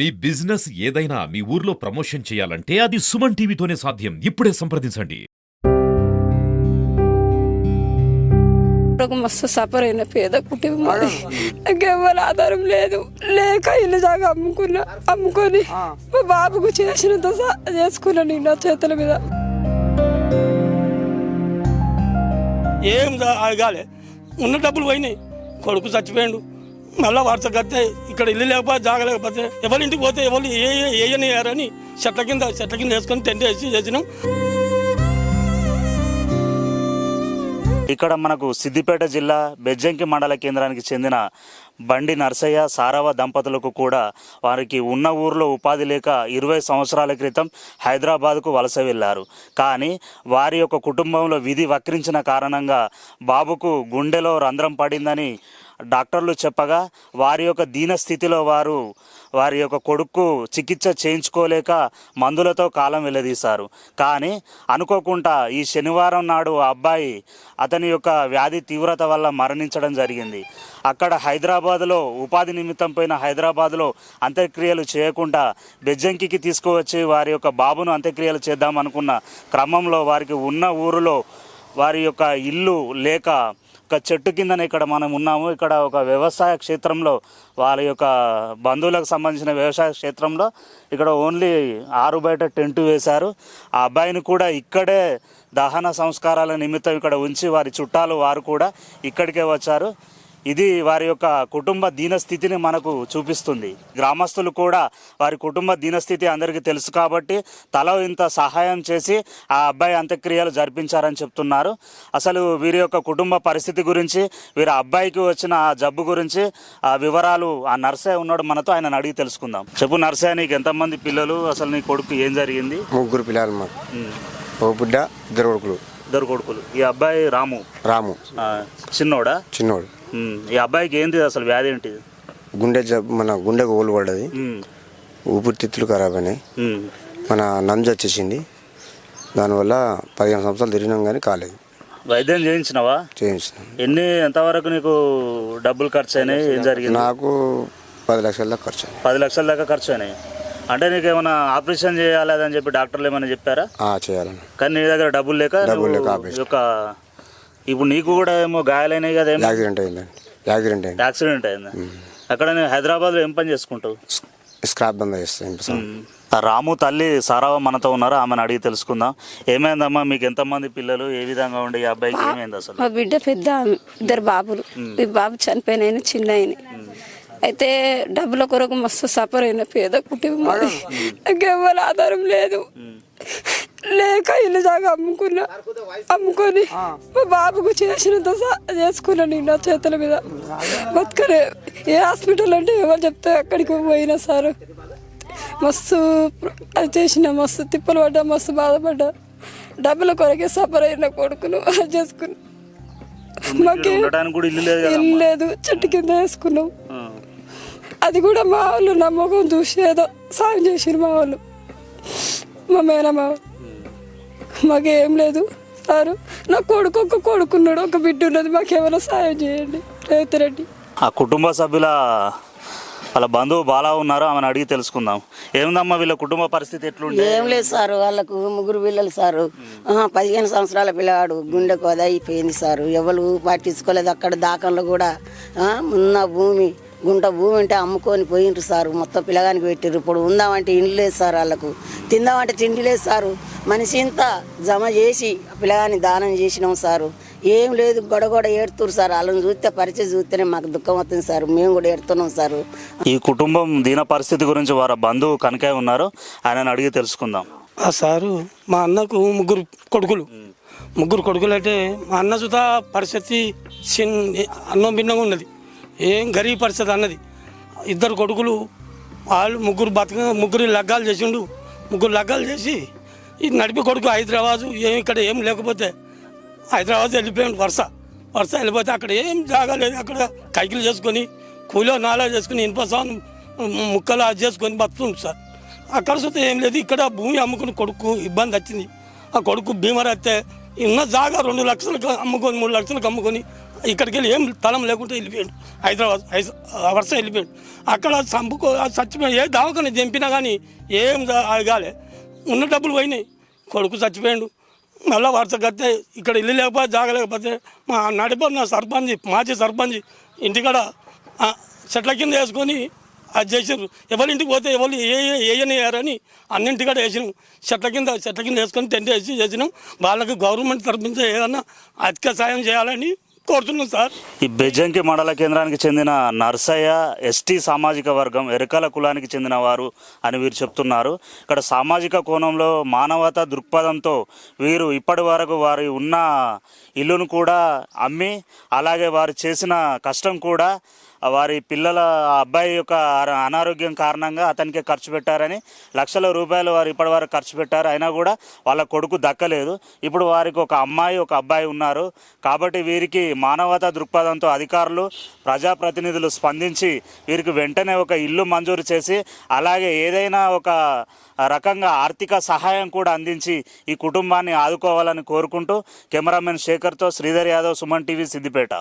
మీ business ఏదైనా మీ ఊర్లో promotion చేయాలంటే అది సుమన్ టీవీతోనే సాధ్యం. ఇప్పుడే సంప్రదించండి. మస్తు సఫర్ అయిన పేద కుటుంబం మాది. నాకెవ్వరు ఆధారం లేదు. లేక ఇల్లు జాగా అమ్ముకున్నా అమ్ముకొని మా బాబుకు చేసినంత చేసుకున్నా నేను నా చేతుల మీద. ఏం కాలే. ఉన్న డబ్బులు పోయినాయి. కొడుకు చచ్చిపోయాడు. మళ్ళా వార్త కడితే ఇక్కడ ఇల్లు లేకపోతే జాగలేకపోతే ఎవరి ఇంటికి పోతే ఎవరు ఏ ఏయనియారని చెట్ల కింద చెట్ల కింద వేసుకొని టెంట్ వేసి చేసినాం. ఇక్కడ మనకు సిద్దిపేట జిల్లా బెజ్జంకి మండల కేంద్రానికి చెందిన బండి నర్సయ్య సారవ దంపతులకు కూడా వారికి ఉన్న ఊర్లో ఉపాధి లేక ఇరవై సంవత్సరాల క్రితం హైదరాబాద్కు వలస వెళ్ళారు. కానీ వారి యొక్క కుటుంబంలో విధి వక్రించిన కారణంగా బాబుకు గుండెలో రంధ్రం పడిందని డాక్టర్లు చెప్పగా వారి యొక్క దీన స్థితిలో వారు వారి యొక్క కొడుకు చికిత్స చేయించుకోలేక మందులతో కాలం వెళ్ళదీశారు కానీ అనుకోకుండా ఈ శనివారం నాడు ఆ అబ్బాయి అతని యొక్క వ్యాధి తీవ్రత వల్ల మరణించడం జరిగింది. అక్కడ హైదరాబాద్లో ఉపాధి నిమిత్తం పోయిన హైదరాబాద్లో అంత్యక్రియలు చేయకుండా బెజ్జంకికి తీసుకువచ్చి వారి యొక్క బాబును అంత్యక్రియలు చేద్దాం అనుకున్న క్రమంలో వారికి ఉన్న ఊరిలో వారి యొక్క ఇల్లు లేక ఒక చెట్టు కిందనే ఇక్కడ మనం ఉన్నాము. ఇక్కడ ఒక వ్యవసాయ క్షేత్రంలో వాళ్ళ యొక్క బంధువులకు సంబంధించిన వ్యవసాయ క్షేత్రంలో ఇక్కడ ఓన్లీ ఆరు బయట టెంట్ వేశారు. ఆ అబ్బాయిని కూడా ఇక్కడే దహన సంస్కారాల నిమిత్తం ఇక్కడ ఉంచి వారి చుట్టాలు వారు కూడా ఇక్కడికే వచ్చారు. ఇది వారి యొక్క కుటుంబ దీనస్థితిని మనకు చూపిస్తుంది. గ్రామస్తులు కూడా వారి కుటుంబ దీనస్థితి అందరికీ తెలుసు కాబట్టి తల ఇంత సహాయం చేసి ఆ అబ్బాయి అంత్యక్రియలు జరిపించారని చెప్తున్నారు. అసలు వీరి యొక్క కుటుంబ పరిస్థితి గురించి వీరి అబ్బాయికి వచ్చిన ఆ జబ్బు గురించి ఆ వివరాలు ఆ నర్సే ఉన్నాడు మనతో ఆయన అడిగి తెలుసుకుందాం. చెప్పు నర్సే నీకు ఎంతమంది పిల్లలు? అసలు నీ కొడుకు ఏం జరిగింది? ముగ్గురు పిల్లలు మాకు. ఓ బిడ్డ ఇద్దరు కొడుకులు. ఇద్దరు కొడుకులు. ఈ అబ్బాయి రాము? రాము. చిన్నోడా? చిన్నోడు. ఈ అబ్బాయికి ఏంటి అసలు వ్యాధి ఏంటిది? గుండె జబ్బు మన గుండెకు ఓలు పడ్డది ఊపిరితిత్తులు ఖరాబ్ అయినాయి. మన నంజు వచ్చేసింది. దానివల్ల పదిహేను సంవత్సరాలు తిరిగినాం కానీ కాలేదు. వైద్యం చేయించినావా? చేయించినాం. ఎన్ని ఎంతవరకు నీకు డబ్బులు ఖర్చు అయినాయి ఏం జరిగింది? నాకు పది లక్షల దాకా ఖర్చు అయింది. పది లక్షల దాకా ఖర్చు అయినాయి అంటే నీకు ఏమైనా ఆపరేషన్ చేయాలి అని చెప్పి డాక్టర్లు ఏమైనా చెప్పారా? ఆ, చేయాలని కానీ నీ దగ్గర డబ్బులు లేక డబ్బులు లేక నువ్వు ఆపరేషన్. యొక్క ఇప్పుడు నీకు కూడా ఏమో గాయాలైనాయి కదా ఏమో? యాక్సిడెంట్ అయిందండి యాక్సిడెంట్ అయింది. యాక్సిడెంట్ అయింది? అక్కడ నేను హైదరాబాద్లో ఏం పని చేసుకుంటావు? స్క్రాప్ బంద్ చేస్తాను ఆ రాము తల్లి సారావ మనతో ఉన్నారు? ఆమెను అడిగి తెలుసుకుందాం. ఏమైందమ్మా? మీకు ఎంతమంది పిల్లలు? ఏ విధంగా ఉండే ఈ అబ్బాయికి ఏమైంది అసలు? మా బిడ్డ పెద్ద ఆమె. ఇద్దరు బాబులు. ఈ బాబు చనిపోయిన ఆయన చిన్న ఆయన అయితే డబ్బుల కొరకు మస్తు సఫర్ అయిన పేద కుటుంబం. నాకెవ్వరు ఆధారం లేదు. లేక ఇల్లు జాగా అమ్ముకున్నా. అమ్ముకొని మా బాబుకు చేసినంత చేసుకున్నా నేను నా చేతుల మీద. బతకనే. ఏ హాస్పిటల్ అంటే ఎవరు చెప్తే అక్కడికి పోయినా సార్. మస్తు అది చేసిన మస్తు తిప్పలు పడ్డా మస్తు బాధపడ్డా. డబ్బుల కొరకే సఫర్ అయిన కొడుకును అది చేసుకున్నా. మాకే ఇల్లు లేదు చెట్టు కింద వేసుకున్నాం. అది కూడా మా వాళ్ళు నా ముఖం చూసి ఏదో సాయం చేసిరు మా వాళ్ళు. మా మేనమా మాకేం లేదు సారు. నా కొడుకు ఒక కొడుకున్నాడు ఒక బిడ్డ ఉన్నది మాకేమైనా సాయం చేయండి. రేతిరెడ్డి ఆ కుటుంబ సభ్యుల వాళ్ళ బంధువు బాలా ఉన్నారు ఆమెను అడిగి తెలుసుకుందాం. ఏముందమ్మా వీళ్ళ కుటుంబ పరిస్థితి ఎట్లుండే? ఏం లేదు సారు వాళ్ళకు ముగ్గురు పిల్లలు సారు. పదిహేను సంవత్సరాల పిల్లవాడు గుండెకు అది అయిపోయింది సారు. ఎవరు పట్టించుకోలేదు అక్కడ దాకంలో కూడా. ఆ, ఉన్న భూమి గుంట భూమి ఉంటే అమ్ముకొని పోయిండ్రు సారు. మొత్తం పిల్లగానికి పెట్టిర్రు. ఇప్పుడు ఉందామంటే ఇండ్లు లేదు సార్ వాళ్ళకు. తిందామంటే తిండి లేదు సారు. మనిషి ఇంత జమ చేసి పిల్లగాని దానం చేసినాం సారు. ఏం లేదు గొడగొడ ఏడుతురు సార్. వాళ్ళని చూస్తే పరిచయం చూస్తేనే మాకు దుఃఖం అవుతుంది సార్. మేము కూడా ఏడుతున్నాం సారు. ఈ కుటుంబం దీన పరిస్థితి గురించి వారి బంధువు కనకే ఉన్నారు. ఆయనను అడిగి తెలుసుకుందాం. ఆ సారు మా అన్నకు ముగ్గురు కొడుకులు. ముగ్గురు కొడుకులు అంటే మా అన్న సుతా పరిస్థితి చిన్న అన్నం భిన్నంగా ఉన్నది. ఏం గరీబ్ పరిస్థితి అన్నది. ఇద్దరు కొడుకులు వాళ్ళు ముగ్గురు బతక ముగ్గురు లగ్గాలు చేసిండు. ముగ్గురు లగ్గాలు చేసి ఈ నడిపి కొడుకు హైదరాబాదు ఏం ఇక్కడ ఏం లేకపోతే హైదరాబాద్ వెళ్ళిపోయాడు వరుస. వరుస వెళ్ళిపోతే అక్కడ ఏం జాగా లేదు. అక్కడ కైకిలు చేసుకొని కూలో నాలా చేసుకుని ఇనుప సాన్ ముక్కలు అది చేసుకొని బతుకుతుంది సార్. అక్కడ చూస్తే ఏం లేదు. ఇక్కడ భూమి అమ్ముకుని కొడుకు ఇబ్బంది వచ్చింది. ఆ కొడుకు భీమర్ వస్తే ఉన్న జాగా రెండు లక్షలకు అమ్ముకొని మూడు లక్షలకు అమ్ముకొని ఇక్కడికి వెళ్ళి ఏం తలం లేకుంటే వెళ్ళిపోయాడు. హైదరాబాద్ హైద వరుస వెళ్ళిపోయాడు. అక్కడ చంపుకో చచ్చిపోయి ఏ దావకని దింపినా కానీ ఏం దా- కాలే ఉన్న డబ్బులు పోయినాయి. కొడుకు చచ్చిపోయాడు. మళ్ళీ వరుస కడితే ఇక్కడ ఇల్లు లేకపోతే జాగలేకపోతే మా నడిపోయిన సర్పంచ్ మాజీ సర్పంచ్ ఇంటికాడ చెట్ల కింద వేసుకొని అది చేసారు ఎవరి ఇంటికి పోతే ఎవరు ఏ వేయనియారని అన్నింటికాడ వేసినాం. చెట్ల కింద చెట్ల కింద వేసుకొని టెంట్ వేసి చేసినాం. వాళ్ళకి గవర్నమెంట్ తరఫు నుంచి ఏదన్నా అధిక సాయం చేయాలని కోరుతున్నాం సార్. ఈ బెజ్జంకి మండల కేంద్రానికి చెందిన నర్సయ్య ఎస్టీ సామాజిక వర్గం ఎరకల కులానికి చెందిన వారు అని వీరు చెప్తున్నారు. ఇక్కడ సామాజిక కోణంలో మానవత దృక్పథంతో వీరు ఇప్పటి వరకు వారి ఉన్న ఇల్లును కూడా అమ్మి అలాగే వారు చేసిన కష్టం కూడా వారి పిల్లల అబ్బాయి యొక్క అనారోగ్యం కారణంగా అతనికి ఖర్చు పెట్టారని లక్షల రూపాయలు వారు ఇప్పటి వరకు ఖర్చు పెట్టారు. అయినా కూడా వాళ్ళ కొడుకు దక్కలేదు. ఇప్పుడు వారికి ఒక అమ్మాయి ఒక అబ్బాయి ఉన్నారు. కాబట్టి వీరికి మానవతా దృక్పథంతో అధికారులు ప్రజాప్రతినిధులు స్పందించి వీరికి వెంటనే ఒక ఇల్లు మంజూరు చేసి అలాగే ఏదైనా ఒక రకంగా ఆర్థిక సహాయం కూడా అందించి ఈ కుటుంబాన్ని ఆదుకోవాలని కోరుకుంటూ కెమెరామెన్ శేఖర్తో శ్రీధర్ యాదవ్ సుమన్ టీవీ సిద్దిపేట.